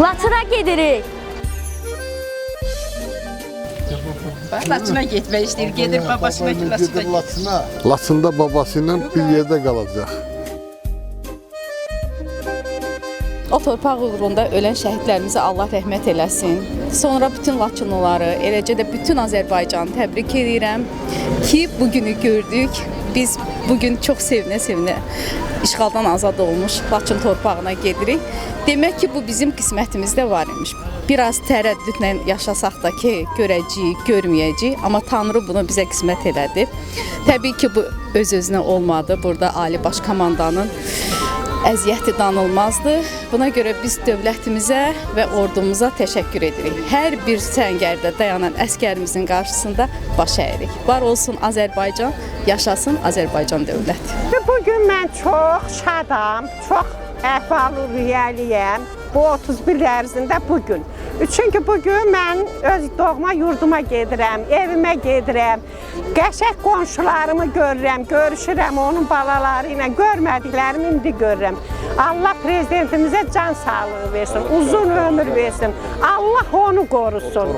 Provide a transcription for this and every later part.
Laçına gedirik. Laçına getmək istəyir, gedir babasına ki, Laçına gedir Laçına. Laçında babasıyla bir yerdə qalacaq. O torpaq uğrunda ölən şəhidlərimizə Allah rəhmət eləsin. Sonra bütün Laçınlıları, eləcə də bütün Azərbaycanı təbrik edirəm ki, bu günü gördük. Biz bu gün çox sevinə-sevinə işğaldan azad olmuş Laçın torpağına gedirik. Demək ki, bu bizim qismətimizdə var imiş. Biraz tərəddüdlə yaşasaq da ki, görəcəyik, görməyəcəyik, amma Tanrı bunu bizə qismət elədi. Təbii ki, bu öz-özünə olmadı. Burada Ali Baş Komandanın əziyyəti danılmazdı. Buna görə biz dövlətimizə və ordumuza təşəkkür edirik. Hər bir səngərdə dayanan əskərimizin qarşısında baş əyirik. Var olsun Azərbaycan, yaşasın Azərbaycan dövləti. Bugün mən çox şadam, çox əhval-ruhiyyəliyəm. Bu 31 il ərzində bugün. Çünki bugün mən öz doğma yurduma gedirəm, evimə gedirəm. Qəşəng qonşularımı görürəm, görüşürəm onun balaları ilə. Görmədiklərimi indi görürəm. Allah prezidentimizə can sağlığı versin, uzun ömür versin. Allah onu qorusun.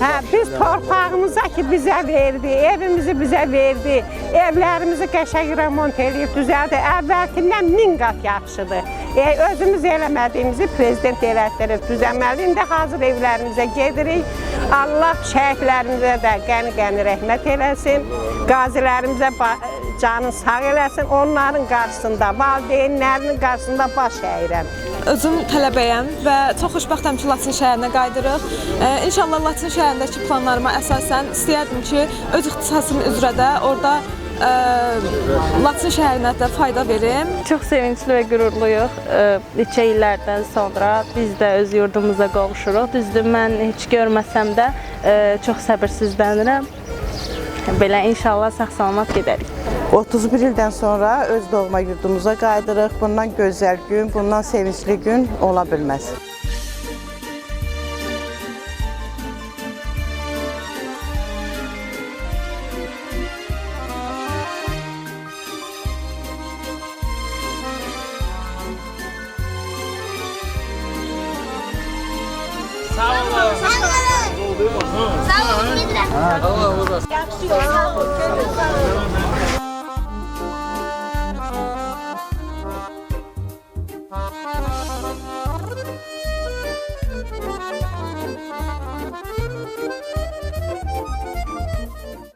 Hə, biz torpağımıza ki bizə verdi, evimizi bizə verdi, evlərimizi qəşəng remont eləyib düzəldi. Əvvəlkindən min qat yaxşıdır. E, özümüz eləmədiyimizi prezident elətdirib düzəlməli. İndi hazır evlərimizə gedirik. Allah şəhidlərimizə də qəni-qəni rəhmət eləsin. Qazilərimizə ba- canı sağ eləsin. Onların qarşısında, valideynlərinin qarşısında baş əyirəm. Özüm tələbəyəm və çox xoşbəxtəm ki, Laçın şəhərinə qayıdırıq. E, İnşallah Laçın şəhərindəki planlarıma əsasən istəyərdim ki, öz ixtisasım üzrə də orada Laçın şəhərinə də fayda verim. Çox sevincli və qürurluyuq. Neçə illərdən sonra biz də öz yurdumuza qovuşuruq. Düzdür, mən heç görməsəm də çox səbirsizlənirəm. Belə inşallah sağ-salamat gedərik. 31 ildən sonra öz doğma yurdumuza qayıdırıq. Bundan gözəl gün, bundan sevincli gün ola bilməz. Sağ olun. Allah Allah. Yapsıyor. Sağ olun.